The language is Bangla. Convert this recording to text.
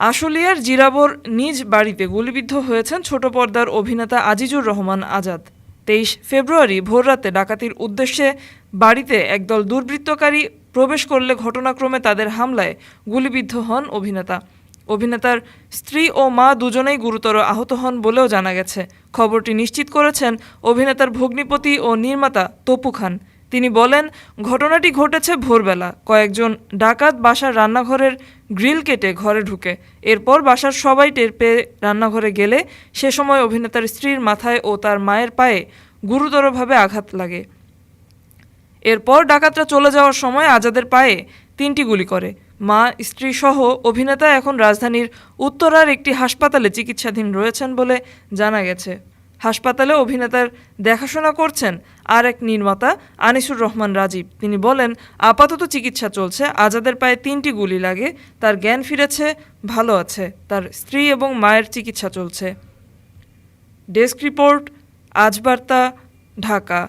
আশুলিয়ার জিরাবর নিজ বাড়িতে গুলিবিদ্ধ হয়েছেন ছোট পর্দার অভিনেতা আজিজুর রহমান আজাদ। তেইশ ফেব্রুয়ারি ভোররাতে ডাকাতির উদ্দেশ্যে বাড়িতে একদল দুর্বৃত্তকারী প্রবেশ করলে ঘটনাক্রমে তাদের হামলায় গুলিবিদ্ধ হন অভিনেতা। অভিনেতার স্ত্রী ও মা দুজনেই গুরুতর আহত হন বলেও জানা গেছে। খবরটি নিশ্চিত করেছেন অভিনেতার ভগ্নিপতি ও নির্মাতা তপু খান। তিনি বলেন, ঘটনাটি ঘটেছে ভোরবেলা। কয়েকজন ডাকাত বাসার রান্নাঘরের গ্রিল কেটে ঘরে ঢুকে। এরপর বাসার সবাই টের পেয়ে রান্নাঘরে গেলে সে সময় অভিনেতার স্ত্রীর মাথায় ও তার মায়ের পায়ে গুরুতরভাবে আঘাত লাগে। এরপর ডাকাতরা চলে যাওয়ার সময় আজাদের পায়ে তিনটি গুলি করে। মা, স্ত্রী সহ অভিনেতা এখন রাজধানীর উত্তরার একটি হাসপাতালে চিকিৎসাধীন রয়েছেন বলে জানা গেছে। হাসপাতালে অভিনেতার দেখাশোনা করছেন আর এক নির্মাতা আনিসুর রহমান রাজীব। তিনি বলেন, আপাতত চিকিৎসা চলছে, আজাদের পায়ে তিনটি গুলি লাগে, তার জ্ঞান ফিরেছে, ভালো আছে, তার স্ত্রী এবং মায়ের চিকিৎসা চলছে। Desk report, Ajbarta, Dhaka.